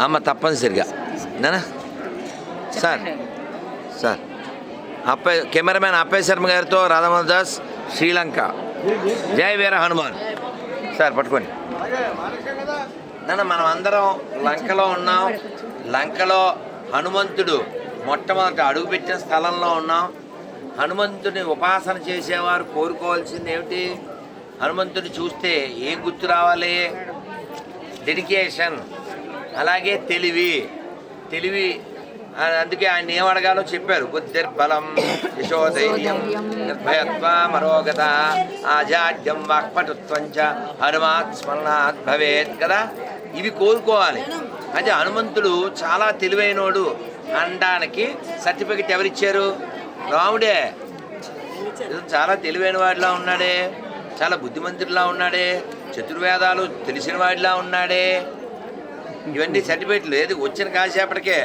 అమ్మ తప్పనిసరిగా. నానా? సార్. సార్. అప్పయ్ కెమెరామ్యాన్ అప్పయ్ శర్మ గారితో రాధామోహన్ దాస్ శ్రీలంక. జై వీర హనుమాన్. సార్ పట్టుకోండి. నాన్న మనం అందరం లంకలో ఉన్నాం. లంకలో హనుమంతుడు మొట్టమొదట అడుగుపెట్టిన స్థలంలో ఉన్నాం. హనుమంతుని ఉపాసన చేసేవారు కోరుకోవాల్సింది ఏమిటి? హనుమంతుని చూస్తే ఏం గుర్తు రావాలి? డెడికేషన్. అలాగే తెలివి. తెలివి అందుకే ఆయన ఏం అడగాలో చెప్పారు. బుద్ధిర్బలం యశోధైర్యం నిర్భయత్వ మరోగత ఆజాడ్యం వాక్పటుత్వం చ హనుమాత్ స్మరణాత్ భవేత్ కదా? ఇవి కోరుకోవాలి. అదే హనుమంతుడు చాలా తెలివైనోడు. అనడానికి సర్టిఫికెట్ ఎవరిచ్చారు? రాముడే. చాలా తెలివైన వాడిలా ఉన్నాడే. చాలా బుద్ధిమంతుడిలా ఉన్నాడే. చతుర్వేదాలు తెలిసిన వాడిలా ఉన్నాడే. ఇవన్నీ సర్టిఫికెట్లు ఏది? వచ్చిన కాసేపటికే.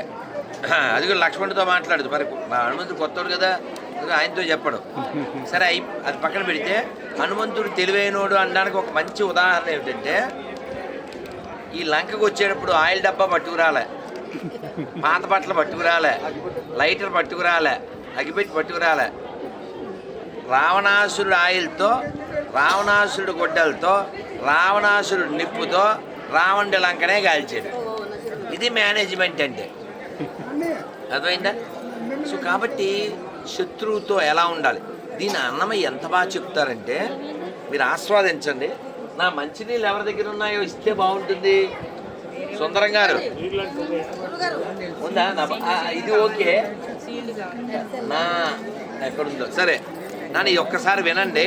అది కూడా లక్ష్మణుడితో మాట్లాడదు. మరి మా హనుమంతుడు కొత్తవాడు కదా ఆయనతో చెప్పడు. సరే అయి అది పక్కన పెడితే హనుమంతుడు తెలివైనోడు అనడానికి ఒక మంచి ఉదాహరణ ఏమిటంటే ఈ లంకకు వచ్చేటప్పుడు ఆయిల్ డబ్బా పట్టుకురాలే. పాత బట్టలు పట్టుకురాలే. లైటర్ పట్టుకురాలే. అగిపెట్టి పట్టుకురాలే. రావణాసురుడు ఆయిల్తో రావణాసురుడు గొడ్డలతో రావణాసురుడు నిప్పుతో రావణుడి లంకనే కాల్చాడు. ఇది మేనేజ్మెంట్ అంటే అర్థమైందా? సో కాబట్టి శత్రువుతో ఎలా ఉండాలి? దీని అన్నమయ్య ఎంత బాగా చెప్తారంటే మీరు ఆస్వాదించండి. నా మంచినీళ్ళు ఎవరి దగ్గర ఉన్నాయో ఇస్తే బాగుంటుంది. సుందరం గారు. ఉందా? ఇది ఓకే. నా ఎక్కడుందో? సరే. నన్ను ఈ ఒక్కసారి వినండి.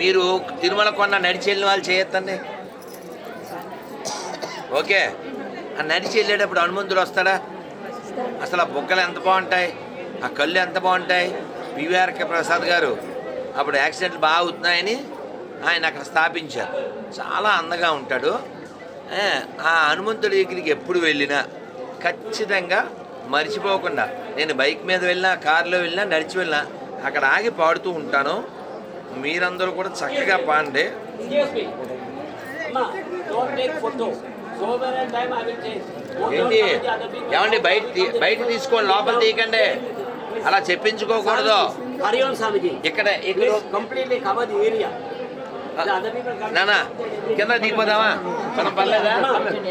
మీరు తిరుమల కొండ నడిచి వెళ్ళిన వాళ్ళు చేయొద్దండి. ఓకే. ఆ నడిచి వెళ్ళేటప్పుడు హనుమంతుడు వస్తాడా? అసలు ఆ బుగ్గలు ఎంత బాగుంటాయి? ఆ కళ్ళు ఎంత బాగుంటాయి? పివిఆర్కే ప్రసాద్ గారు అప్పుడు యాక్సిడెంట్లు బాగా అవుతున్నాయని ఆయన అక్కడ స్థాపించారు. చాలా అందంగా ఉంటాడు. ఆ హనుమంతుడి దగ్గరికి ఎప్పుడు వెళ్ళినా ఖచ్చితంగా మర్చిపోకుండా నేను బైక్ మీద వెళ్ళినా కారులో వెళ్ళినా నడిచి వెళ్ళినా అక్కడ ఆగి పాడుతూ ఉంటాను. మీరందరూ కూడా చక్కగా పాండి ఏంటి? ఏమండి బయట బయట తీసుకోండి లోపల తీయకండి. అలా చెప్పించుకోకూడదు. ఇక్కడ నానా కింద తీపోదామా మనం పర్లేదా?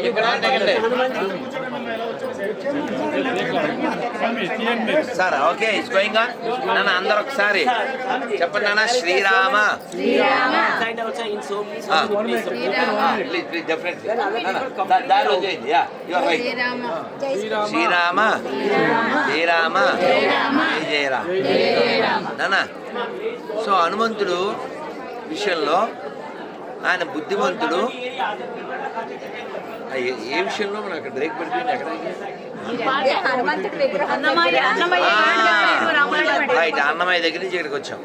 ఇక్కడ sir okay it's going on నాన్న అందరు ఒకసారి చెప్పండి నాన్న శ్రీరామ. శ్రీరామ. శ్రీరామ. జయ జయరామ. నాన్న సో హనుమంతుడు విషయంలో ఆయన బుద్ధిమంతుడు. ఏ- విషయంలో? మనం అక్కడ బ్రేక్ పడిపోయింది ఎక్కడ? రైట్ అన్నమయ్య దగ్గర నుంచి ఇక్కడికి వచ్చాం.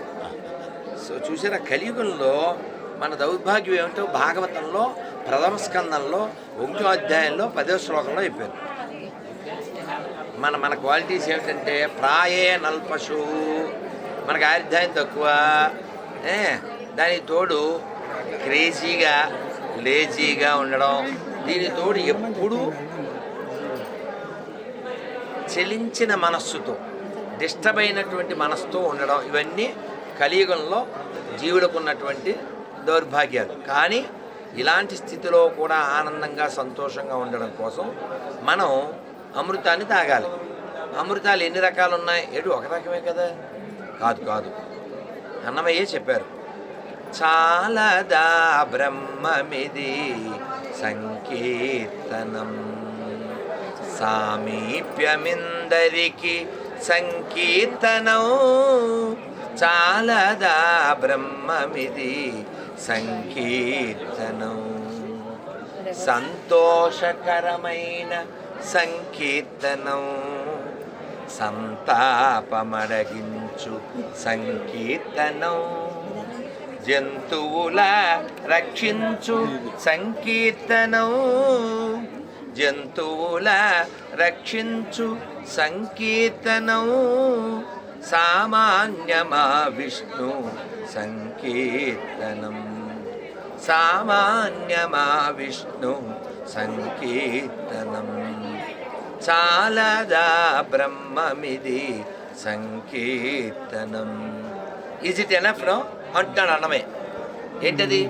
సో చూసారా కలియుగంలో మన దౌర్భాగ్యం ఏమిటో భాగవతంలో ప్రథమ స్కందంలో ఒకటో అధ్యాయంలో పదో శ్లోకంలో చెప్పారు. మన మన క్వాలిటీస్ ఏమిటంటే ప్రాయే నల్పశు. మనకు ఆయుర్దాయం తక్కువ. ఏ దానికి తోడు క్రేజీగా లేజీగా ఉండడం. దీని తోడు ఎప్పుడు చెలించిన మనస్సుతో డిస్టర్బ్ అయినటువంటి మనస్సుతో ఉండడం ఇవన్నీ కలియుగంలో జీవులకు ఉన్నటువంటి దౌర్భాగ్యాలు. కానీ ఇలాంటి స్థితిలో కూడా ఆనందంగా సంతోషంగా ఉండడం కోసం మనం అమృతాన్ని తాగాలి. అమృతాలు ఎన్ని రకాలు ఉన్నాయి ఏడు ఒక రకమే కదా? కాదు కాదు. అన్నమయ్యే చెప్పారు చాలదా బ్రహ్మమిది సంకీర్తనం సామీప్యమిందరికి సంకీర్తనం. చాలదా బ్రహ్మమిది సంకీర్తనం. సంతోషకరమైన సంకీర్తనం. సంతాపమడగించు సంకీర్తనం. జంతువుల రక్షించు సంకీర్తనం. జంతువుల రక్షించు సంకీర్తనం సామాన్యమా విష్ణు సంకీర్తనం. సామాన్యమా విష్ణు సంకీర్తనం. చాలదా బ్రహ్మమిది సంకీర్తనం. ఈజ్ ఇట్ ఎనఫ్ నో అంటున్నాడు అన్నమే. ఏంటది?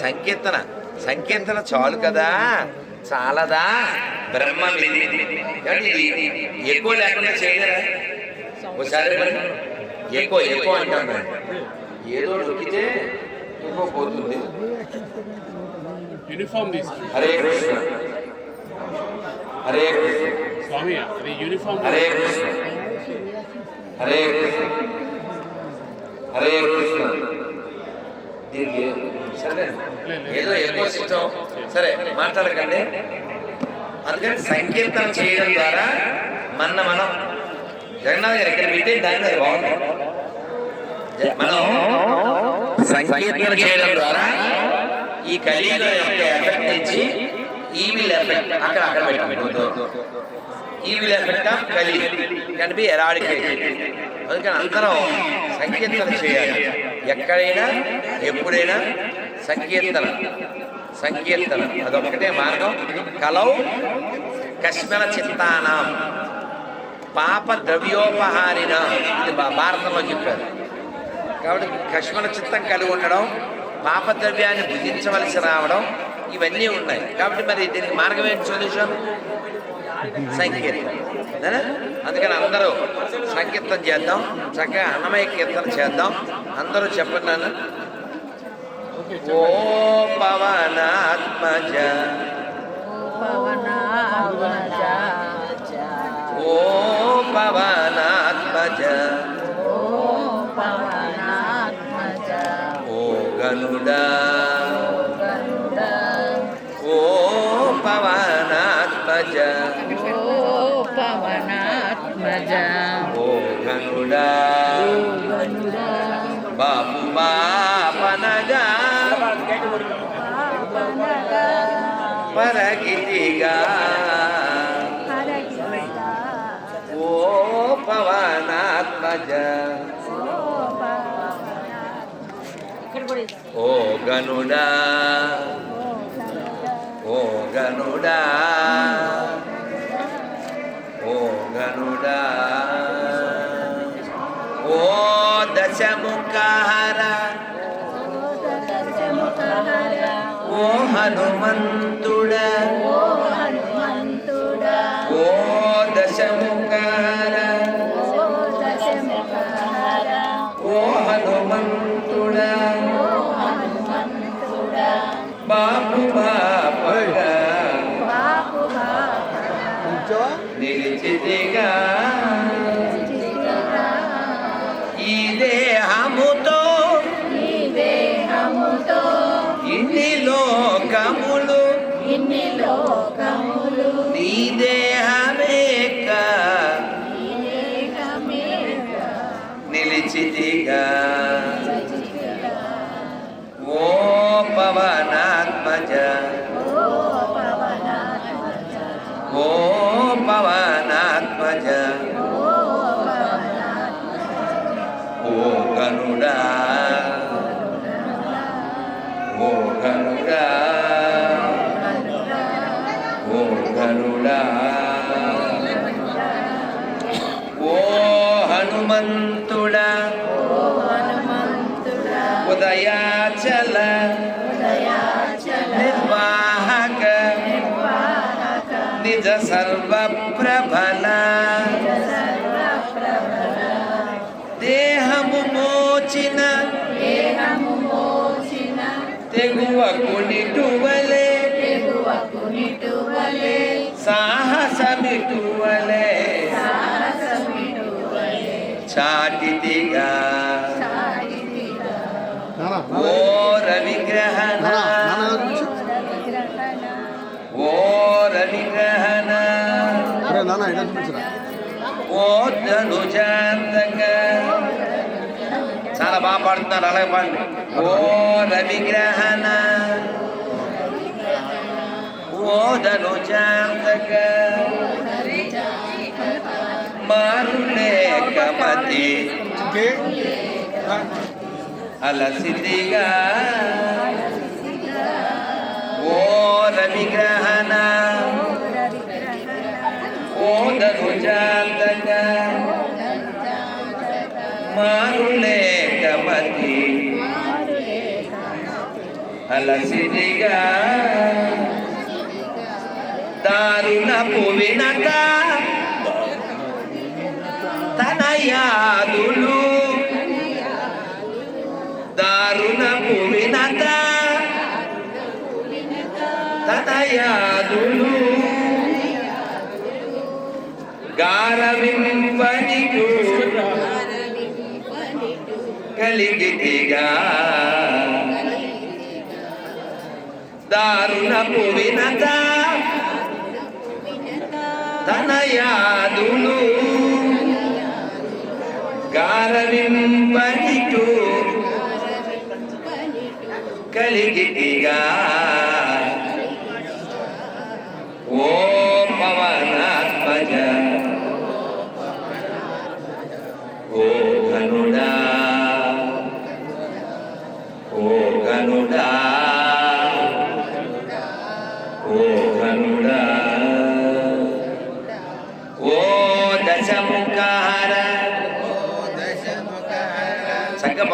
సంకీర్తన. సంకీర్తన చాలు కదా. చాలదా? ఏమండి ఇది? ఎక్కువ లేకుండా చేయలేరా ఒకసారి ఎక్కువ ఎక్కువ అంటాను ఏదో నొక్కితే ఎక్కువ పోతుంది. యూనిఫామ్ హరే కృష్ణ. హరే కృష్ణ. స్వామి అది యూనిఫామ్. హరే కృష్ణ. హరే కృష్ణ. హరే కృష్ణ. దీనికి ఏదో ఎక్కువ ఇష్టం సరే మాట్లాడకండి. అందుకని సంకీర్తన చేయడం ద్వారా మన మనం జగన్నాథ్ గారు ఇక్కడ పెట్టి దాని మీద బాగుంది. మనం సంకీర్తన చేయడం ద్వారా ఈ కలియుగ యొక్క ఎఫెక్ట్ నుంచి ఈవిల్ ఎఫెక్ట్ అక్కడ అక్కడ పెట్టబడుతుంది evil effect of Kali can be eradicated అందుకని అందరం సంకీర్తన చేయాలి. ఎక్కడైనా ఎప్పుడైనా సంకీర్తన. సంకీర్తన. అదొక్కటే మార్గం. కలౌ కశ్మల చిత్తానాం. పాప ద్రవ్యోపహారిన. ఇది భా- భారతంలో చెప్పారు. కాబట్టి కశ్మల చిత్తం కలిగి ఉండడం పాపద్రవ్యాన్ని భుజించవలసి రావడం ఇవన్నీ ఉన్నాయి. కాబట్టి మరి దీనికి మార్గం ఏంటి సొల్యూషన్ సంకీర్తన. అందుకని అందరూ సంకీర్తన చేద్దాం. చక్కగా అన్నమయ కీర్తన చేద్దాం. అందరూ చెప్పండి ఓ పవనాత్మజ. ఓ పవనాత్మజ. ఓ గనుడా. ఓ పవనాత్మజ. ఓ గనుడా. పరగితిగా ఓ పవనాత్మజ. ఓ గనుడా. ఓ గనుడా. ఓ గనుడా. ఓ దశముఖార ఓ హనుమంతుడా ఓ దశముఖార. ఓ హనుమంతుడా. బాపు బాపగా నిలిచితిగా ఓ పవనాత్మజ. ఓ పవనాత్మజ. ఓ గనుడా. ఓ గనుడా. ఓ గనుడా. ఓ హనుమంతుడా. నిజ దేహము మోచిన. తెగువ కొనిటువలే. సాహసమిటువలే. చాటిదిగా ఓ రవిగ్రహణ ఓ రవిగ్రహణ ఓ ధనుజాంతక చాలా బాగా పాడుతున్నారు అలాగే పాడండి ఓ రవిగ్రహణ ఓ ధనుజాంతక మారులేకమతి అలసిదిగా ఓ రవిగ్రహ మారులేకమతి అలసిదిగా దారుణపు వినక తన యాదులు దారుణపు వినక తన యాదులు గారవి కలిగితిగా దారుణ పువినత. తన యాదులు గారవింపనికు కలిగితిగా. ఓ పవనాత్మజ. ఓ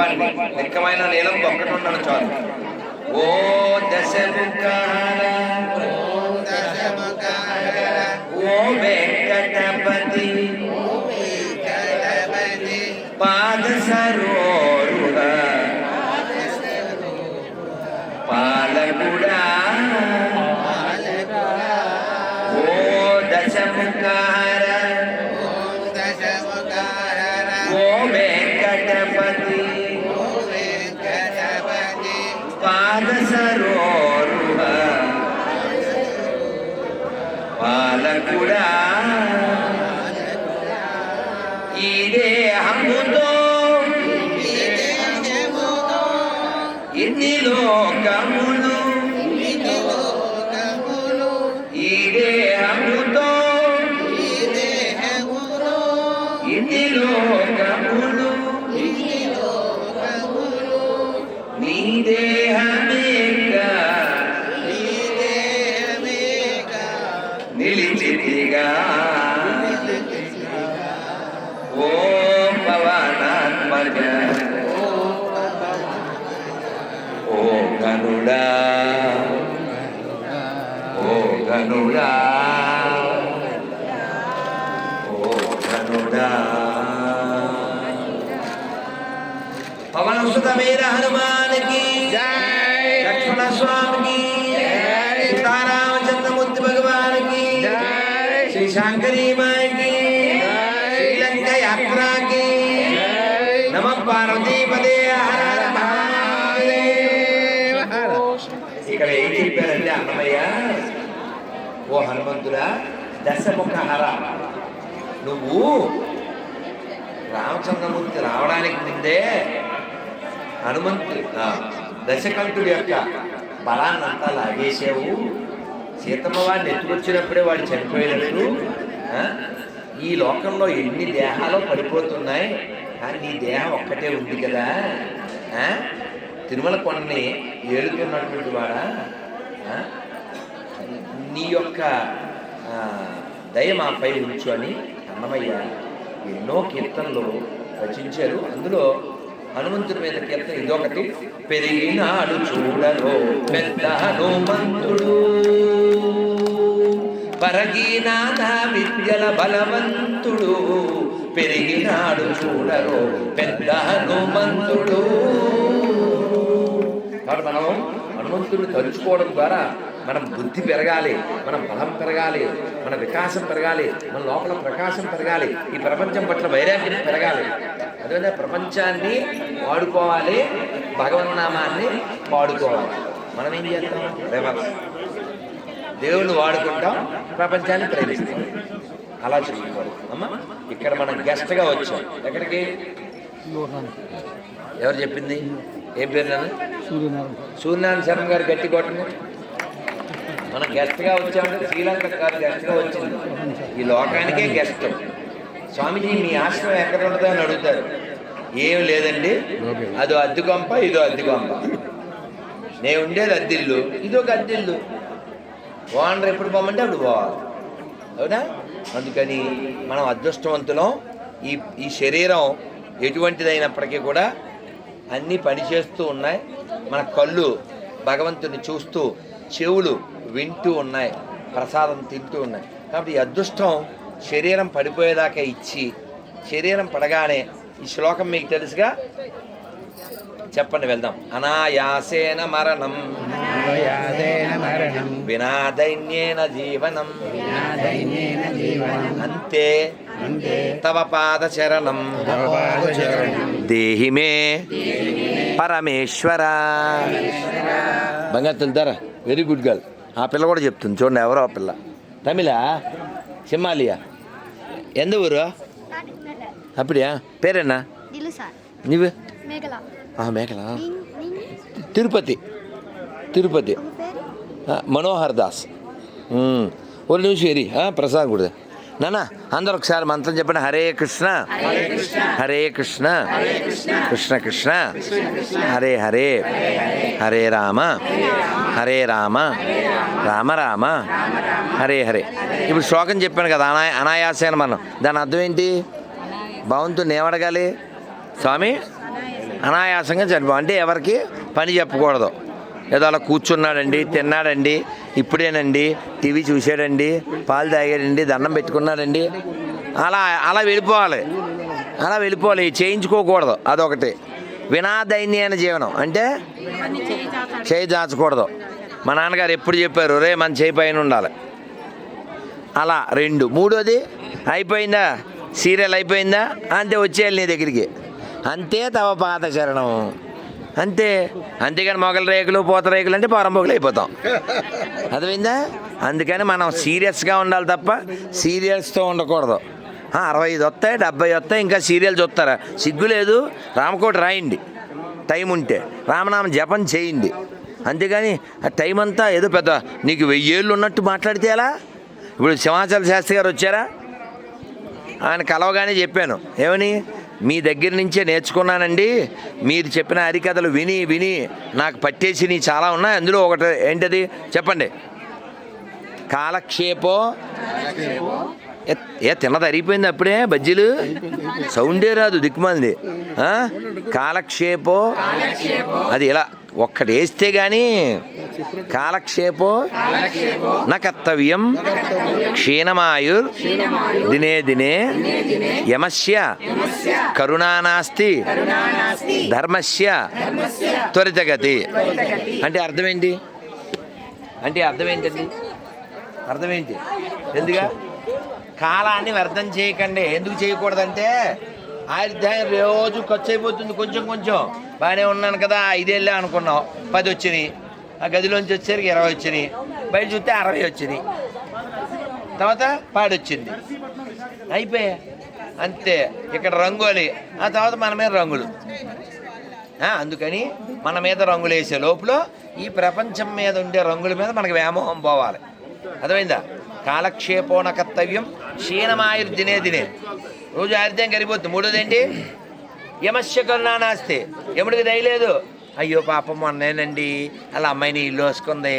చక్కపాడి నిక్కమైన నీలం ఒక్కటి ఉండడం చాలు ఓ దశముఖార ఓ వెంకటపతి పాద సరోరుహ లోకములు ఈ దేహముతో ఇన్ని లోకములు. నీ దేహమేగా నిలిచితిగా. ఓ పవనాత్మజ ఓ గనుడా ఓ గనుడా ఓ గనుడా పవన సుత వీర హనుమానికి లక్ష్మణ స్వామికి సీతారామచంద్రమూర్తి భగవానికి శ్రీ శంకరీ మాయకి శ్రీలంక ఓ హనుమంతుడా దశముఖ హర నువ్వు రామచంద్రమూర్తి రావడానికి ముందే హనుమంతుడు దశకంతుడి దశకంఠుడి యొక్క బలాన్నంతా లాగేసావు. సీతమ్మ వాడిని ఎత్తుకొచ్చినప్పుడే వాడు చనిపోయినట్టు ఈ లోకంలో ఎన్ని దేహాలు పడిపోతున్నాయి కానీ నీ దేహం ఒక్కటే ఉంది కదా. తిరుమల కొండని ఏలుతున్నటువంటి వాడా? నీ యొక్క దయ మాపై ఉంచు అని అన్నమయ్య ఎన్నో కీర్తనలు రచించారు. అందులో హనుమంతుడి మీద కీర్తన ఇదొకటి. పెరిగినాడు చూడరో పెద్ద హనుమంతుడు. పరగినాథ విద్యల బలవంతుడు. పెరిగినాడు చూడరో పెద్ద హనుమంతుడు. కాబట్టి మనం హనుమంతుడిని తలుచుకోవడం ద్వారా మన బుద్ధి పెరగాలి మన బలం పెరగాలి మన వికాసం పెరగాలి మన లోపల ప్రకాశం పెరగాలి ఈ ప్రపంచం పట్ల వైరాగ్యం పెరగాలి. అదే ప్రపంచాన్ని వాడుకోవాలి భగవన్నామాన్ని వాడుకోవాలి. మనం ఏం చేస్తాం? రివర్స్. దేవుణ్ణి వాడుకుంటాం ప్రపంచాన్ని ప్రేమిస్తాం. అలా చేసుకోవాలి అమ్మా ఇక్కడ మనం గెస్ట్గా వచ్చాం. ఎక్కడికి? ఎవరు చెప్పింది? ఏం పేరు నాన్న? సూర్యనారాయణ శర్మ గారు గట్టి కొట్టండి. మనం గెస్ట్గా వచ్చామంటే శ్రీలంక కాదు గెస్ట్గా వచ్చింది ఈ లోకానికే గెస్ట్ స్వామిజీ మీ ఆశ్రమం ఎక్కడ ఉంటుందో అని అడుగుతారు. ఏం లేదండి. అదో అద్దె కొంప ఇదో అద్దె కొంప నేను ఉండేది అద్దిల్లు. ఇదొక అద్దిల్లు. ఓనర్ ఎప్పుడు పోమంటే అప్పుడు పోవాలి. అవునా? అందుకని మనం అదృష్టవంతులం. ఈ ఈ శరీరం ఎటువంటిదైనప్పటికీ కూడా అన్నీ పనిచేస్తూ ఉన్నాయి. మన కళ్ళు భగవంతుని చూస్తూ చెవులు వింటూ ఉన్నాయి ప్రసాదం తింటూ ఉన్నాయి. కాబట్టి ఈ అదృష్టం శరీరం పడిపోయేదాకా ఇచ్చి శరీరం పడగానే ఈ శ్లోకం మీకు తెలుసుగా? చెప్పండి వెళ్దాం. అనాయాసేన మరణం. వినా దైన్యేన జీవనం. అంతే. తవ పాద చరణం పాదశరణం. దేహి మే. పరమేశ్వర. బంగారు తెలుతారా వెరీ గుడ్ గర్ల్ ఆ పిల్ల కూడా చెప్తుంది. చూడండి ఎవరో ఆ పిల్ల. తమిళ? సింహాలియా ఎంత ఊరు? అప్పుడియా పేరేనా? దిలు సార్. నువ్వు? మేఘల. ఆ మేకల నీ- నీ. తిరుపతి. తిరుపతి. ఉమ్మ పేరు? ఆ, మనోహర్ దాస్. ఉమ్. ఒక నిమిషం ఏరి ప్రసాద్ కూడా. నాన్న అందరూ ఒకసారి మంత్రం చెప్పండి. హరే కృష్ణ. హరే కృష్ణ. కృష్ణ. కృష్ణ. హరే హరే. హరే రామ. హరే రామ. రామ రామ. హరే హరే. ఇప్పుడు శ్లోకం చెప్పాను కదా అనా అనాయాసేన మనం. దాని అర్థం ఏంటి? భగవంతుని ఏమడగాలి స్వామి అనాయాసంగా చనిపో అంటే ఎవరికి? పని చెప్పకూడదు. ఏదో అలా కూర్చున్నాడండి తిన్నాడండి ఇప్పుడేనండి టీవీ చూసాడండి పాలు తాగాడండి దండం పెట్టుకున్నాడండి. అలా అలా వెళ్ళిపోవాలి. అలా వెళ్ళిపోవాలి. చేయించుకోకూడదు. అదొకటి. వినాదైన్యమైన జీవనం. అంటే చేయి దాచకూడదు మా నాన్నగారు ఎప్పుడు చెప్పారు రే మన చేయి పైన ఉండాలి. అలా రెండు. మూడోది అయిపోయిందా? సీరియల్ అయిపోయిందా? అంతే వచ్చేయాలి నీ దగ్గరికి. అంతే తవ పాత చరణం. అంతే. అంతేగాని మొగల రేకులు పూత రేకులు అంటే పారంపోకులు అయిపోతాం. అర్థమైందా? అందుకని మనం సీరియస్గా ఉండాలి తప్ప సీరియల్స్తో ఉండకూడదు. అరవై ఐదు వస్తాయి డెబ్బై వస్తాయి ఇంకా సీరియల్ చూస్తారా? సిగ్గు లేదు. రామకోటి రాయండి. టైం ఉంటే. రామనామం జపం చేయండి. అంతేగాని ఆ టైం అంతా ఏదో పెద్ద నీకు వెయ్యేళ్ళు ఉన్నట్టు మాట్లాడితే ఎలా? ఇప్పుడు సింహాచల శాస్త్రి గారు వచ్చారా? ఆయన కలవగానే చెప్పాను. ఏమని? మీ దగ్గర నుంచే నేర్చుకున్నానండి. మీరు చెప్పిన హరికథలు విని విని నాకు పట్టేసినవి చాలా ఉన్నాయి. అందులో ఒకటి ఏంటది? చెప్పండి. కాలక్షేపో? ఏ- ఏ తిన్నది అరిగిపోయింది అప్పుడే బజ్జీలు? సౌండే రాదు దిక్కుమంది. కాలక్షేపో? అది ఇలా ఒక్కటి వేస్తే కానీ కాలక్షేపో? నా కర్తవ్యం క్షీణమాయుర్ దినే దినే యమస్య కరుణానాస్తి ధర్మస్య త్వరితగతి. అంటే అర్థం ఏంటి అంటే అర్థం ఏంటండి అర్థం ఏంటి ఎందుగా కాలాన్ని వ్యర్థం చేయకండి. ఎందుకు చేయకూడదంటే ఆయుర్దాయం రోజు ఖర్చు అయిపోతుంది కొంచెం కొంచెం. బాగానే ఉన్నాను కదా ఐదేళ్ళే అనుకున్నాం పది వచ్చినాయి. ఆ గదిలోంచి వచ్చేసరికి ఇరవై వచ్చినాయి. బయట చూస్తే అరవై వచ్చినాయి. తర్వాత పాడొచ్చింది. అయిపోయా? అంతే. ఇక్కడ రంగోలి ఆ తర్వాత మన మీద రంగులు. అందుకని మన మీద రంగులు వేసే లోపల ఈ ప్రపంచం మీద ఉండే రంగుల మీద మనకు వ్యామోహం పోవాలి. అర్థమైందా? కాలక్షేపోన కర్తవ్యం క్షీణమాయుర్ దినే దినే. రోజు ఆరిద్యం కరిగిపోతుంది మూడోది ఏంటి యమస్య కరుణానాస్తే యముడికి దయలేదు అయ్యో పాపం మొన్నేనండి. వాళ్ళ అమ్మాయిని ఇల్లు వేసుకుంది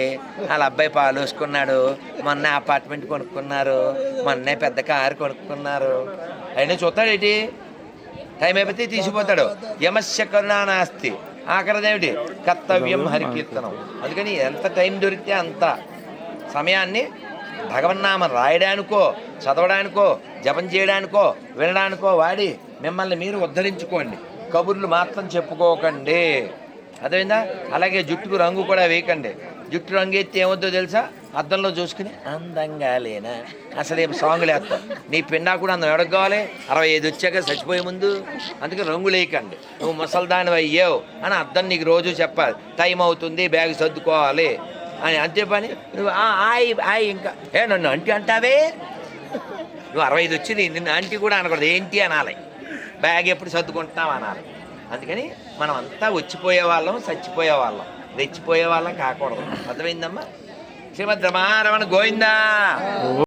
వాళ్ళ అబ్బాయి పాలు వేసుకున్నాడు మొన్న అపార్ట్మెంట్ కొనుక్కున్నారు. మొన్నే పెద్ద కారు కొనుక్కున్నారు. అయినా చూస్తాడేటి టైం అయిపోతే తీసిపోతాడు. యమస్య కరుణానాస్తి ఆఖరదేమిటి కర్తవ్యం హరికీర్తనం. అందుకని ఎంత టైం దొరికితే అంత. సమయాన్ని భగవన్నామం రాయడానికో చదవడానికో జపం చేయడానికో వినడానికో వాడి మిమ్మల్ని మీరు ఉద్ధరించుకోండి. కబుర్లు మాత్రం చెప్పుకోకండి. అదేవిధంగా అలాగే జుట్టుకు రంగు కూడా వేయకండి. జుట్టు రంగు ఎత్తి ఏమొద్దో తెలుసా? అద్దంలో చూసుకుని అందంగా లేనా? అసలు ఏం సాంగులు వేస్తాం నీ పిండా కూడా అందం ఎవరికి కావాలి? అరవై ఐదు వచ్చాక చచ్చిపోయే ముందు? అందుకే రంగులు వేయకండి నువ్వు ముసల్దాని అయ్యావు అని అద్దం నీకు రోజు చెప్పాలి. టైం అవుతుంది బ్యాగ్ సర్దుకోవాలి. అని అంతే పని. నువ్వు "ఆ, ఆయి ఆయి ఇంకా. ఏ నన్ను అంటి అంటావే? నువ్వు అరవై ఐదు వచ్చింది నిన్ను ఆంటీ కూడా అనకూడదు. ఏంటి? అనాలి. బ్యాగ్ ఎప్పుడు సర్దుకుంటున్నావు? అనాలి. అందుకని మనం అంతా వచ్చిపోయే వాళ్ళం చచ్చిపోయే వాళ్ళం. రెచ్చిపోయే వాళ్ళం కాకూడదు. అర్థమైందమ్మా? శ్రీమద్ రమారమణ గోవిందా!